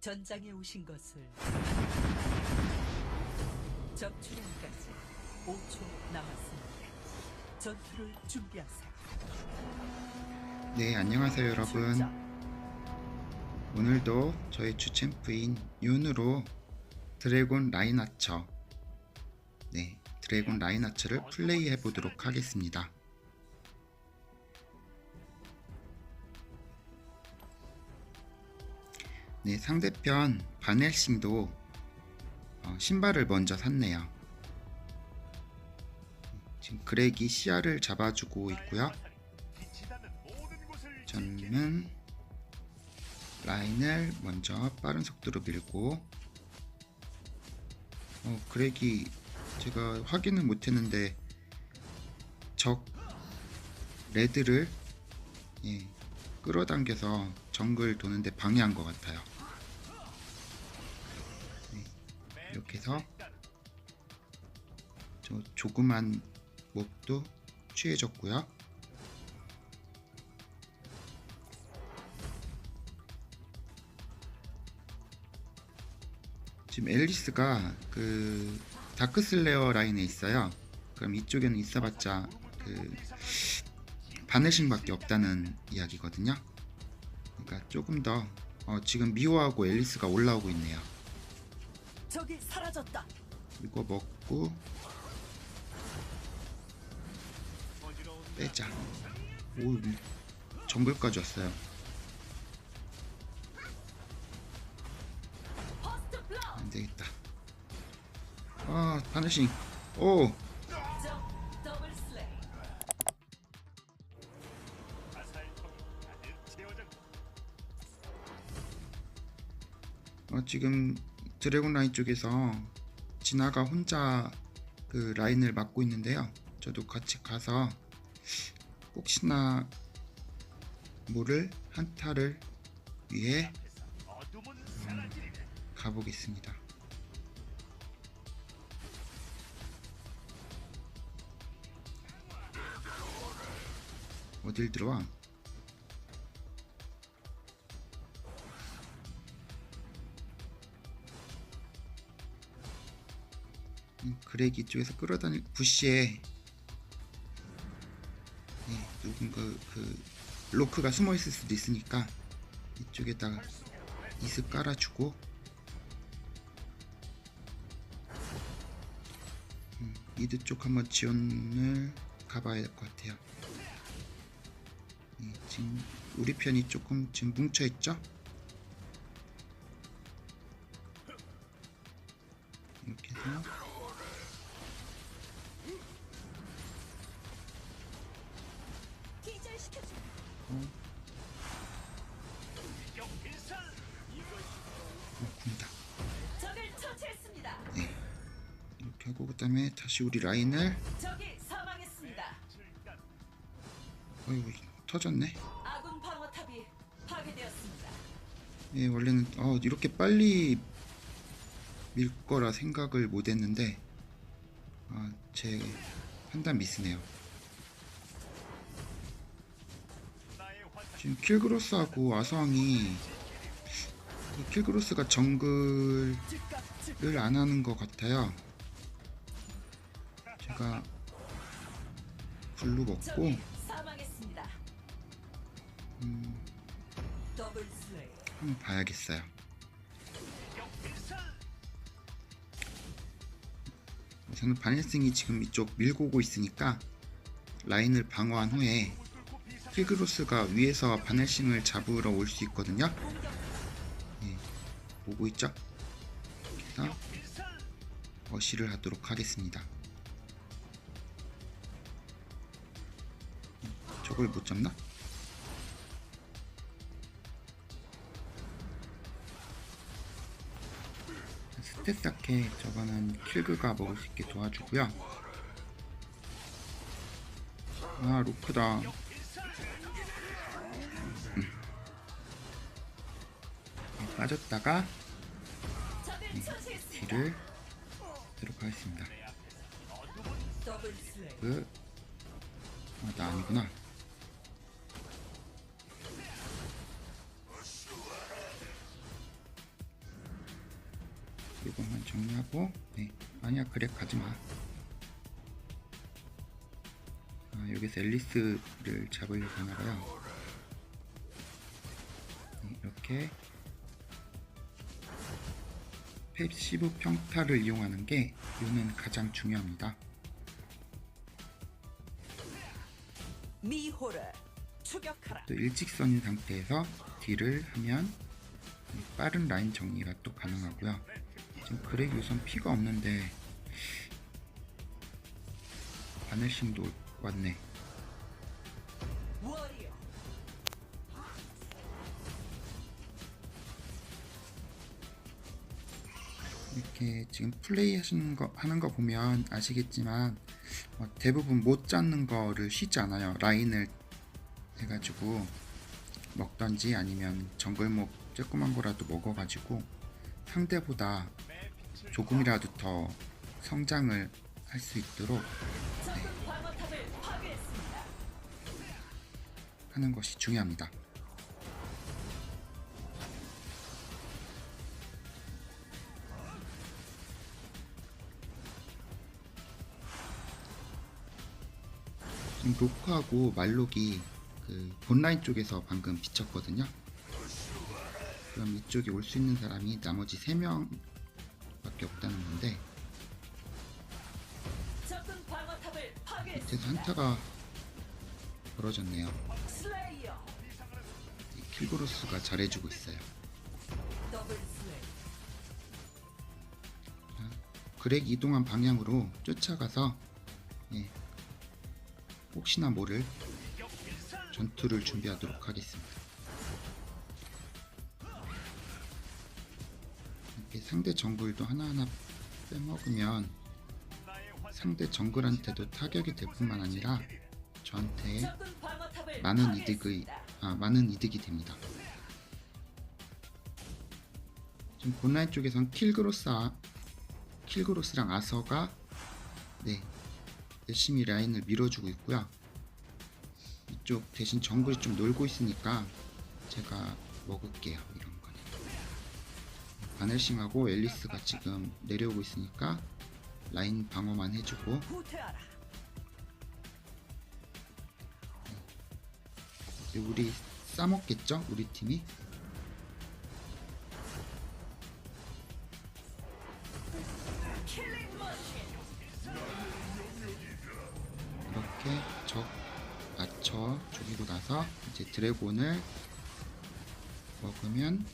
전장에 오신 것을 적출현까지 5초 남았습니다. 전투를 준비하세요. 네, 안녕하세요, 여러분. 오늘도 저희 주챔프인 윤으로 드래곤 라인아처, 네, 드래곤 라인아처를 플레이해 보도록 하겠습니다. 네, 상대편 바넬싱도 어, 신발을 먼저 샀네요. 지금 그렉이 시야를 잡아주고 있고요. 저는 라인을 먼저 빠른 속도로 밀고 어 그렉이 제가 확인을 못했는데 적 레드를 예, 끌어당겨서 정글 도는데 방해한 것 같아요. 이렇게 해서 저 조그만 몹도 취해졌고요. 지금 앨리스가 그 다크슬레어 라인에 있어요. 그럼 이쪽에는 있어봤자 그 바네싱밖에 없다는 이야기거든요. 그러니까 조금 더 어, 지금 미호하고 앨리스가 올라오고 있네요. 적이 사라졌다. 이거 먹고 빼자. 오 이- 정글까지 왔어요. 안 되겠다. 아 바네싱. 오. 어, 지금 드래곤 라인 쪽에서 진아가 혼자 그 라인을 맡고 있는데요. 저도 같이 가서 혹시나 모를 한타를 위해 음, 가보겠습니다. 어딜 들어와? 그레기 쪽에서 끌어다닐 부시에 네, 누군가 그 로크가 숨어 있을 수도 있으니까 이쪽에다가 이스 깔아주고 음, 미드 쪽 한번 지원을 가봐야 될 것 같아요. 네, 지금 우리 편이 조금 지금 뭉쳐 있죠? 이렇게 해서 다시 우리 라인을. 어이구 터졌네. 예 원래는 어 이렇게 빨리 밀 거라 생각을 못했는데 아 제 판단 미스네요. 지금 킬그로스하고 아성이 이 킬그로스가 정글을 안 하는 것 같아요. 제가 블루 먹고. 음. 한번 봐야겠어요. 우선은 바네싱이 지금 이쪽 밀고 오고 있으니까 라인을 방어한 후에 킬그로스가 위에서 바네싱을 잡으러 올 수 있거든요. 예, 오고 있죠? 그래서 어시를 하도록 하겠습니다. 저걸 못 잡나? 스탯 쌓게 저거는 킬그가 먹을 수 있게 도와주고요. 아 로크다. 음. 네, 빠졌다가 적을 처치했습니다. 딜을 하도록 하겠습니다. 그, 아, 나 아니구나. 정리하고 네. 아니야 그래 가지마. 아, 여기서 앨리스를 잡으려고 하나봐요. 네, 이렇게. 패시브 평타를 이용하는 게 이는 가장 중요합니다. 또 일직선인 상태에서 딜을 하면 빠른 라인 정리가 또 가능하고요. 지금 그렉 우선 피가 없는데 바늘싱도 왔네. 이렇게 지금 플레이 하시는 거 하는 거 보면 아시겠지만 어, 대부분 못 잡는 거를 쉬지 않아요. 라인을 해가지고 먹던지 아니면 정글목 조그만 거라도 먹어가지고 상대보다 조금이라도 더 성장을 할 수 있도록 파괴했습니다. 하는 것이 중요합니다. 지금 로크하고 말록이 그 본라인 쪽에서 방금 비쳤거든요. 그럼 이쪽에 올 수 있는 사람이 나머지 3명 밖에 없다는 건데 밑에서. 한타가 벌어졌네요. 킬고로스가 잘해주고 있어요. 그렉 이동한 방향으로 쫓아가서 예, 혹시나 모를 전투를 준비하도록 하겠습니다. 상대 정글도 하나하나 빼먹으면 상대 정글한테도 타격이 될 뿐만 아니라 저한테 많은 파괴했습니다. 아, 많은 이득이 됩니다. 지금 본라인 쪽에선 킬그로스 아, 킬그로스랑 아서가 네 열심히 라인을 밀어주고 있고요. 이쪽 대신 정글이 좀 놀고 있으니까 제가 먹을게요 이런. 바넬싱하고 앨리스가 지금 내려오고 있으니까 라인 방어만 해주고. 이제 우리 싸먹겠죠? 우리 팀이. 이렇게 적 맞춰 죽이고 나서 이제 드래곤을 먹으면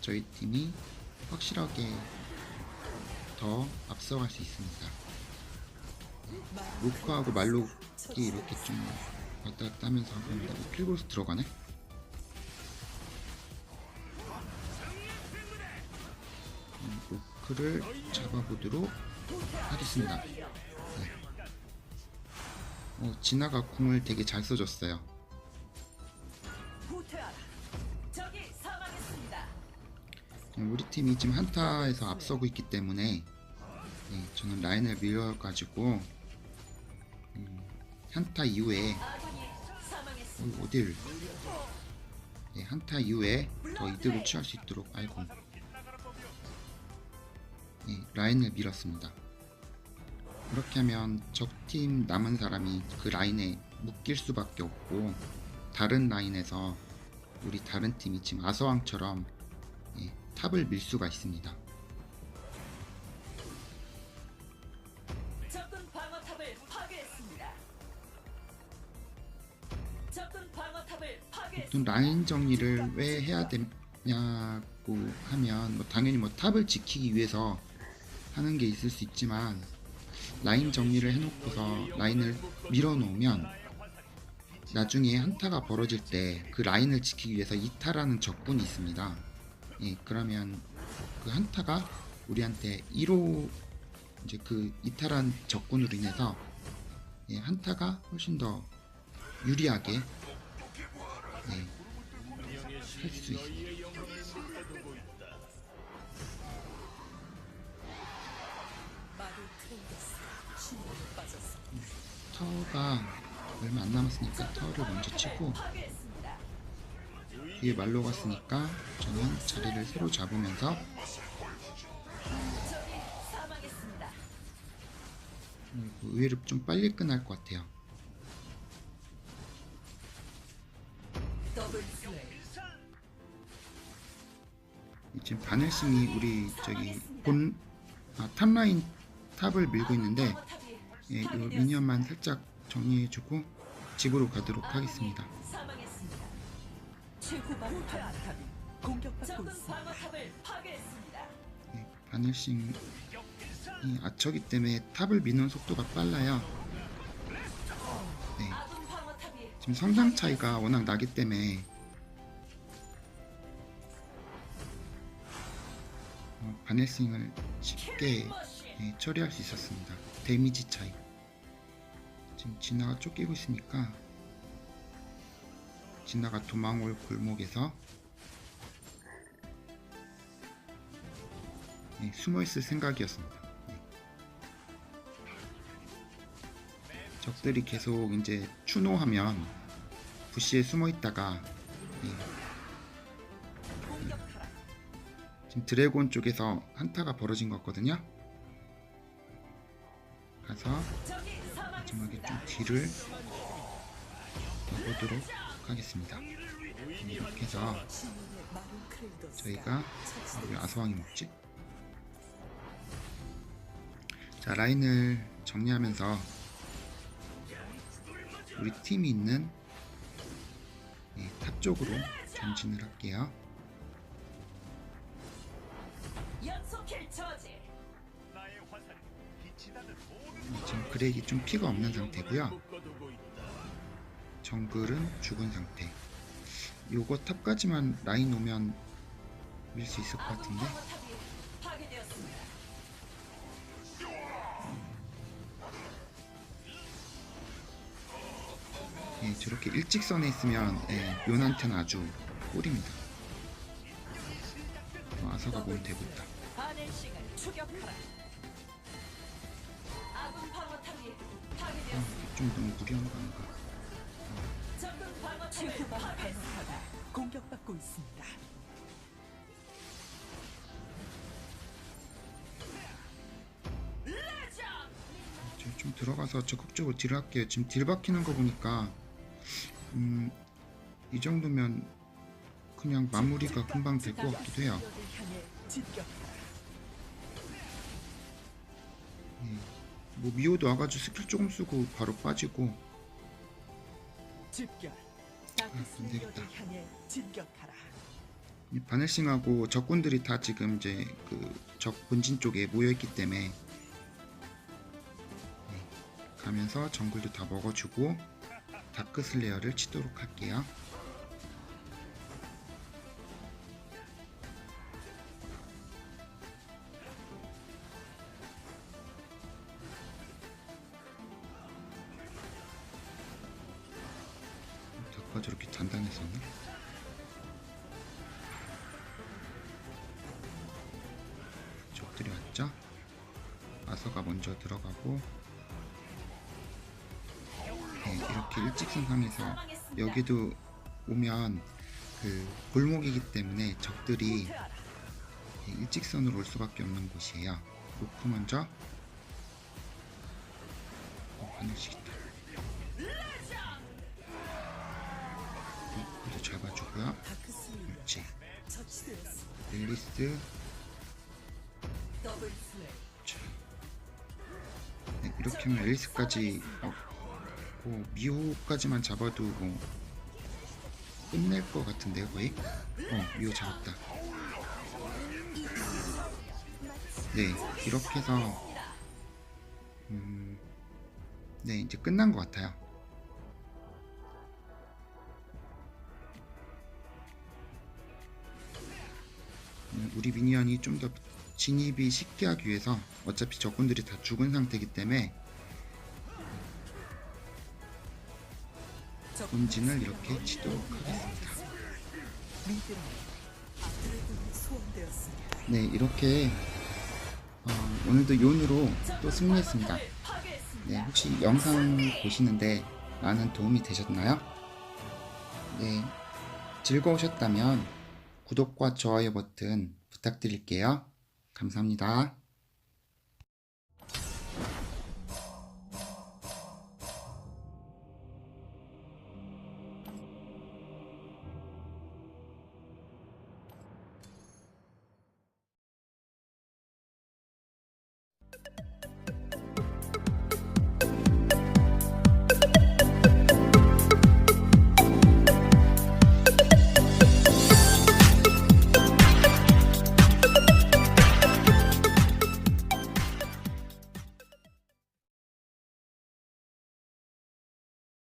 저희 팀이 확실하게 더 앞서갈 수 있습니다. 루크하고 말록이 이렇게 좀 왔다 갔다 하면서 하고 있는데 필고스 들어가네? 음, 루크를 잡아보도록 하겠습니다. 어, 진아가 궁을 되게 잘 써줬어요. 우리 팀이 지금 한타에서 앞서고 있기 때문에 네, 저는 라인을 밀어가지고 음, 한타 이후에. 어, 어딜 네, 한타 이후에 더 이득을 취할 수 있도록 알고 네, 라인을 밀었습니다. 이렇게 하면 적팀 남은 사람이 그 라인에 묶일 수밖에 없고 다른 라인에서 우리 다른 팀이 지금 아서왕처럼 예, 탑을 밀 수가 있습니다. 적군 방어탑을 파괴했습니다. 적군 방어탑을 파괴했습니다. 라인 정리를 왜 해야 되냐고 하면 뭐 당연히 뭐 탑을 지키기 위해서 하는 게 있을 수 있지만 라인 정리를 해놓고서 라인을 밀어놓으면 나중에 한타가 벌어질 때 그 라인을 지키기 위해서 이타라는 적군이 있습니다. 예, 그러면 그 한타가 우리한테 1호 이제 그 이타란 적군으로 인해서 예, 한타가 훨씬 더 유리하게 예, 할수 있습니다. 타워가 얼마 안 남았으니까 타워를 먼저 치고. 이게 말로 갔으니까 저는 자리를 새로 잡으면서 음, 그 의외로 좀 빨리 끝날 것 같아요. 지금 바넬슨이 우리 저기 본 아, 탑라인 탑을 밀고 있는데 예, 요 미니언만 살짝 정리해주고 집으로 가도록 하겠습니다. 최후방 방어탑이 공격받고 적군 있습니다. 방어탑을 파괴했습니다. 예, 바늘싱이 아처기 때문에 탑을 미는 속도가 빨라요. 네, 아군 방어탑이 지금 성장 차이가 워낙 나기 때문에 어, 바늘싱을 쉽게. 예, 처리할 수 있었습니다. 데미지 차이. 지금 진화가 쫓기고 있으니까 진화가 도망올 골목에서 예, 숨어 있을 생각이었습니다. 예. 적들이 계속 이제 추노하면 부시에 숨어 있다가 예. 지금 드래곤 쪽에서 한타가 벌어진 것 같거든요. 가서 마지막에. 좀 뒤를 가보도록 하겠습니다. 이렇게 해서 저희가 아서왕이 먹지? 자 라인을 정리하면서 우리 팀이 있는 예, 탑 쪽으로 전진을 할게요. 저지. 지금 그렉이 좀 피가 없는 상태고요. 정글은 죽은 상태. 요거 탑까지만 라인 오면 밀 수 있을 것 같은데. 예, 저렇게 일직선에 있으면 예, 요한테는 아주 꿀입니다. 어, 아서가 몸 대고 있다. 파괴되었습니다. 좀 너무 무리한 거 아닌가? 최후방. 방어탑이 공격받고 있습니다. 저좀 들어가서 적극적으로 딜을 할게요. 지금 딜 박히는 거 보니까 음, 이 정도면 그냥 마무리가 금방 될 것 같기도 해요. 예, 뭐 미호도 와가지고 스킬 조금 쓰고 바로 빠지고 집결. 안 되겠다. 다크슬레이어를 향해 진격하라. 이 바늘싱하고 적군들이 다 지금 이제 그 적 본진 쪽에 모여 있기 때문에 네, 가면서 정글도 다 먹어주고 다크 슬레이어를 치도록 할게요. 다크가 저렇게 단단했었나? 적들이 왔죠? 아서가 먼저 들어가고 네, 이렇게 일직선상에서 여기도 오면 그 골목이기 때문에 적들이 일직선으로 올 수밖에 없는 곳이에요. 로프 먼저 어, 하늘씩 있다. 로프도 잡아주고요. 그렇지. 처치되었습니다. 릴리스. 자. 네, 이렇게 하면 앨리스까지 어, 뭐 미호까지만 잡아도 뭐 끝낼 것 같은데요 거의 어 미호 잡았다 네 이렇게 해서 음, 네 이제 끝난 것 같아요 우리 미니언이 좀 더 진입이 쉽게 하기 위해서 어차피 적군들이 다 죽은 상태이기 때문에 본진을 이렇게 치도록 하겠습니다. 네, 이렇게 어, 오늘도 요으로 또 승리했습니다. 네, 혹시 영상 보시는데 많은 도움이 되셨나요? 네, 즐거우셨다면 구독과 좋아요 버튼 부탁드릴게요. 감사합니다.